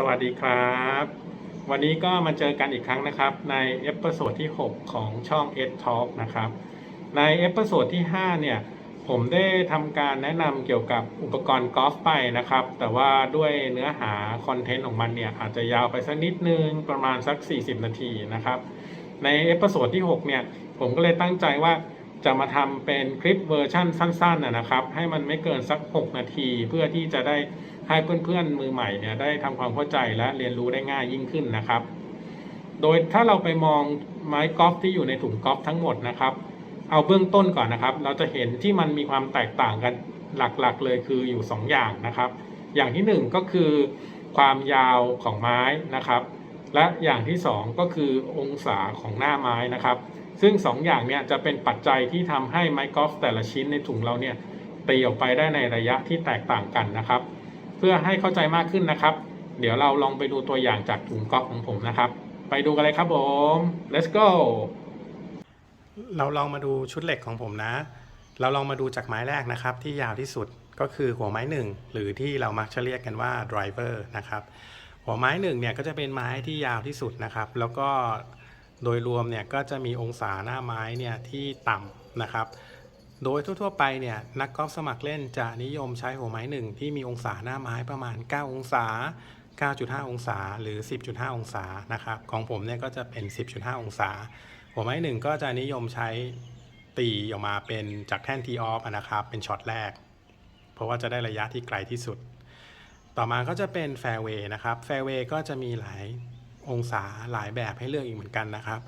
สวัสดีครับ วันนี้ก็มาเจอกันอีกครั้งนะครับ ในเอพิโซดที่ 6 ของช่อง Ed Talk นะครับ ในเอพิโซดที่ 5 เนี่ย ผมได้ทำการแนะนำเกี่ยวกับอุปกรณ์กอล์ฟไปนะครับ แต่ว่าด้วยเนื้อหาคอนเทนต์ของมันเนี่ย อาจจะยาวไปสักนิดนึงประมาณสัก 40 นาทีนะครับ ในเอพิโซดที่ 6 เนี่ย ผมก็เลยตั้งใจว่าจะมาทำเป็นคลิปเวอร์ชั่นสั้นๆนะนะครับ ให้มันไม่เกินสัก 6 นาทีเพื่อที่จะได้ ให้เพื่อนๆมือใหม่เนี่ยได้ทำความเข้าใจและเรียนรู้ได้ง่ายยิ่งขึ้นนะครับ โดยถ้าเราไปมองไม้กอล์ฟที่อยู่ในถุงกอล์ฟทั้งหมดนะครับ เอาเบื้องต้นก่อนนะครับ เราจะเห็นที่มันมีความแตกต่างกันหลักๆเลยคืออยู่ 2 อย่างนะครับ อย่างที่ 1 ก็คือความยาวของไม้นะครับ และอย่างที่ 2 ก็คือองศาของหน้าไม้นะครับ ซึ่ง 2อย่างเนี่ยจะเป็นปัจจัยที่ทำให้ไม้กอล์ฟแต่ละชิ้นในถุงเราเนี่ยตีออกไปได้ในระยะที่แตกต่างกันนะครับ เพื่อให้เข้าใจมากขึ้นนะครับ เดี๋ยวเราลองไปดูตัวอย่างจากถุงก๊อล์ฟของผมนะครับ ไปดูกันเลยครับผม let's go เราลองมาดูชุดเหล็กของผมนะ เราลองมาดูจากไม้แรกนะครับ ที่ยาวที่สุดก็คือหัวไม้หนึ่งหรือที่เรามักจะเรียกกันว่า driver นะครับ หัวไม้หนึ่งเนี่ยก็จะเป็นไม้ที่ยาวที่สุดนะครับ แล้วก็โดยรวมเนี่ยก็จะมีองศาหน้าไม้เนี่ยที่ต่ำนะครับ โดยทั่วๆไปเนี่ยนักกอล์ฟสมัครเล่นจะนิยมใช้หัวไม้หนึ่งที่มีองศาหน้าไม้ประมาณ 9 องศา 9.5 องศาหรือ 10.5 องศานะครับของผมเนี่ยก็จะเป็น 10.5 องศา หัวไม้หนึ่งก็จะนิยมใช้ตีออกมาเป็นจากแท่นทีออฟนะครับเป็นช็อตแรก เพราะว่าจะได้ระยะที่ไกลที่สุด ต่อมาก็จะเป็นแฟร์เวย์นะครับแฟร์เวย์ก็จะมีหลายองศาหลายแบบให้เลือกอีกเหมือนกันนะครับ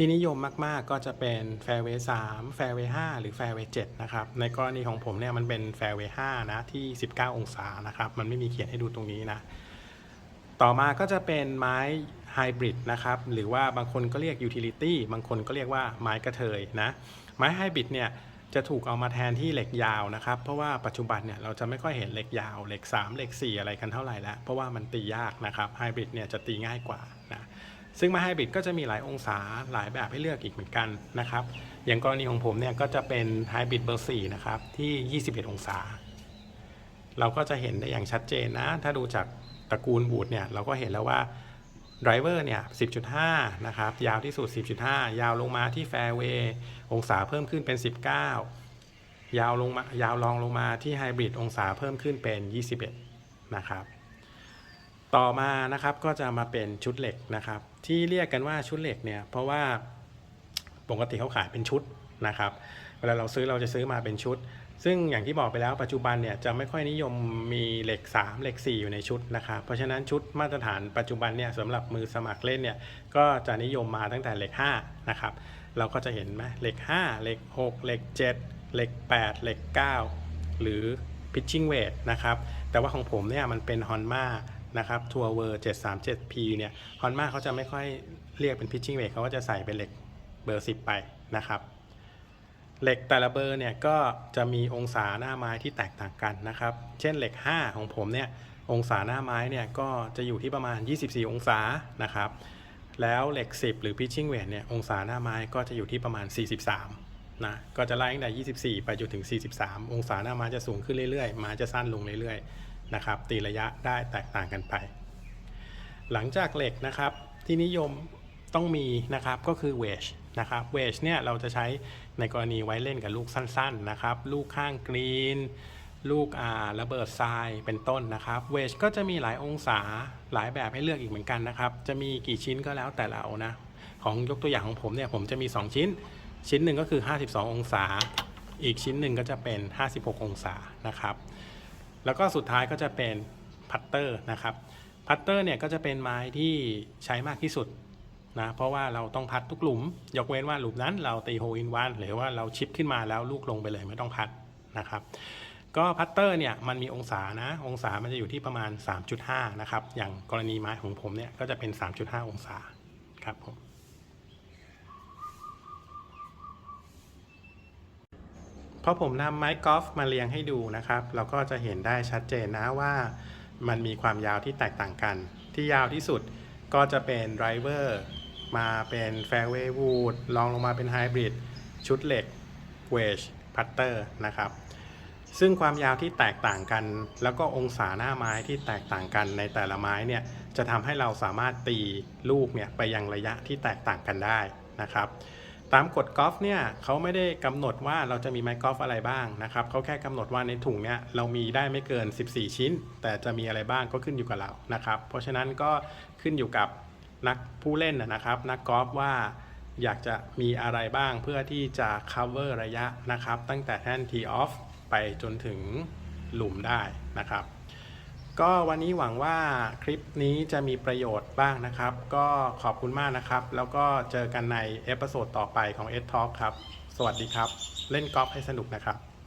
ที่นิยมมาก ๆ ก็จะเป็นแฟร์เวย์3แฟร์เวย์5หรือแฟร์เวย์7นะครับ ในกรณีของผมเนี่ยมันเป็นแฟร์เวย์5นะที่ 19 องศานะครับ มันไม่มีเขียนให้ดูตรงนี้นะ ต่อมาก็จะเป็นไม้ไฮบริดนะครับ หรือว่าบางคนก็เรียกยูทิลิตี้ บางคนก็เรียกว่าไม้กระเทยนะ ไม้ไฮบริดเนี่ยจะถูกเอามาแทนที่เหล็กยาวนะครับ เพราะว่าปัจจุบันเนี่ยเราจะไม่ค่อยเห็นเหล็กยาว เหล็ก 3 เหล็ก 4 อะไรกันเท่าไหร่แล้ว เพราะว่ามันตียากนะครับ ไฮบริดเนี่ยจะตีง่ายกว่านะ ซึ่งม้ไฮบริดก็จะมีหลายองศาหลายแบบให้เลือกอีกเหมือนกันนะครับ อย่างกรณีของผมเนี่ยก็จะเป็นไฮบริดเบอร์4นะครับที่ 21 องศา เราก็จะเห็นได้อย่างชัดเจนนะ ถ้าดูจากตระกูลบูดเนี่ยเราก็เห็นแล้วว่าไดรเวอร์เนี่ย 10.5 นะครับ ยาวที่สุด 10.5 ยาวลงมาที่แฟร์เวย์องศาเพิ่มขึ้นเป็น 19 ยาวลงมายาวรองลงมาที่ไฮบริดองศาเพิ่มขึ้นเป็น 21 นะครับ ต่อมานะครับก็จะมาเป็นชุดเหล็กนะครับ ที่เรียกกันว่าชุดเหล็กเนี่ยเพราะว่าปกติเขาขายเป็นชุดนะครับ เวลาเราซื้อเราจะซื้อมาเป็นชุด ซึ่งอย่างที่บอกไปแล้วปัจจุบันเนี่ยจะไม่ค่อยนิยมมีเหล็ก 3 เหล็ก 4 อยู่ในชุดนะครับ เพราะฉะนั้นชุดมาตรฐานปัจจุบันเนี่ยสำหรับมือสมัครเล่นเนี่ยก็จะนิยมมาตั้งแต่เหล็ก5นะครับเราก็จะเห็นไหมเหล็ก 5 เหล็ก 6 เหล็ก 7 เหล็ก 8 เหล็ก 9 หรือ pitching weight นะครับแต่ว่าของผมเนี่ยมันเป็น Honma นะครับทัวร์เวอร์ 737P เนี่ย Honma เขาจะไม่ค่อยเรียกเป็น pitching weight เขาก็จะใส่เป็นเหล็กเบอร์ 10 ไปนะครับเหล็กแต่ละเบอร์เนี่ยก็จะมีองศาหน้าไม้ที่แตกต่างกันนะครับ เช่นเหล็ก 5 ของผมเนี่ยองศาหน้าไม้เนี่ยก็จะอยู่ที่ประมาณ 24 องศานะครับ แล้วเหล็ก 10 หรือ pitching weight เนี่ยองศาหน้าไม้ก็จะอยู่ที่ประมาณ 43นะก็จะไล่ตั้งแต่ 24 ไปจนถึง 43 องศาหน้าไม้จะสูงขึ้นเรื่อยๆ ไม้จะสั้นลงเรื่อยๆ นะครับ ตีระยะได้แตกต่างกันไป หลังจากเหล็กนะครับที่นิยมต้องมีนะครับก็คือเวชนะครับเวชเนี่ยเราจะใช้ในกรณีไว้เล่นกับลูกสั้นๆนะครับ ลูกข้างกรีน ลูกอาระเบิดทรายเป็นต้นนะครับเวชก็จะมีหลายองศาหลายแบบให้เลือกอีกเหมือนกันนะครับ จะมีกี่ชิ้นก็แล้วแต่เรานะของยกตัวอย่างของผมเนี่ยผมจะมี 2 ชิ้น ชิ้นหนึ่งก็คือ 52 องศา อีกชิ้นหนึ่งก็จะเป็น 56 องศานะครับ แล้วก็สุดท้ายก็จะเป็นพัตเตอร์นะครับ พัตเตอร์เนี่ยก็จะเป็นไม้ที่ใช้มากที่สุดนะเพราะว่าเราต้องพัดทุกหลุม ยกเว้นว่าหลุมนั้นเราตีโฮอินวันหรือว่าเราชิปขึ้นมาแล้วลูกลงไปเลยไม่ต้องพัดนะครับ ก็พัตเตอร์เนี่ยมันมีองศานะ องศามันจะอยู่ที่ประมาณ 3.5 นะครับ อย่างกรณีไม้ของผมเนี่ยก็จะเป็น 3.5 องศาครับผม อผมนำไม้กอล์ฟมาเรียงให้ดูนะครับ เราก็จะเห็นได้ชัดเจนนะว่ามันมีความยาวที่แตกต่างกัน ที่ยาวที่สุดก็จะเป็นไดรเวอร์มาเป็นแฟร์เวย์วูดลองลงมาเป็นไฮบริดชุดเหล็กเวชพัตเตอร์นะครับซึ่งความยาวที่แตกต่างกัน แล้วก็องศาหน้าไม้ที่แตกต่างกันในแต่ละไม้เนี่ยจะทำให้เราสามารถตีลูกเนี่ยไปยังระยะที่แตกต่างกันได้นะครับ ตามกฎกอล์ฟเนี่ยเขาไม่ได้กำหนดว่าเราจะมีไม้กอล์ฟอะไรบ้างนะครับเขาแค่กำหนดว่าในถุงเนี่ยเรามีได้ไม่เกิน 14 ชิ้น แต่จะมีอะไรบ้างก็ขึ้นอยู่กับเรานะครับ เพราะฉะนั้นก็ขึ้นอยู่กับนักผู้เล่นนะนะครับ นักกอล์ฟว่าอยากจะมีอะไรบ้างเพื่อที่จะ cover ระยะนะครับ ตั้งแต่แท่น tee off ไปจนถึงหลุมได้นะครับ ก็วันนี้หวังว่าคลิปนี้จะมีประโยชน์บ้างนะครับ ก็ขอบคุณมากนะครับ แล้วก็เจอกันในเอพิโซดต่อไปของ S Talk ครับ สวัสดีครับ เล่นกอล์ฟให้สนุกนะครับ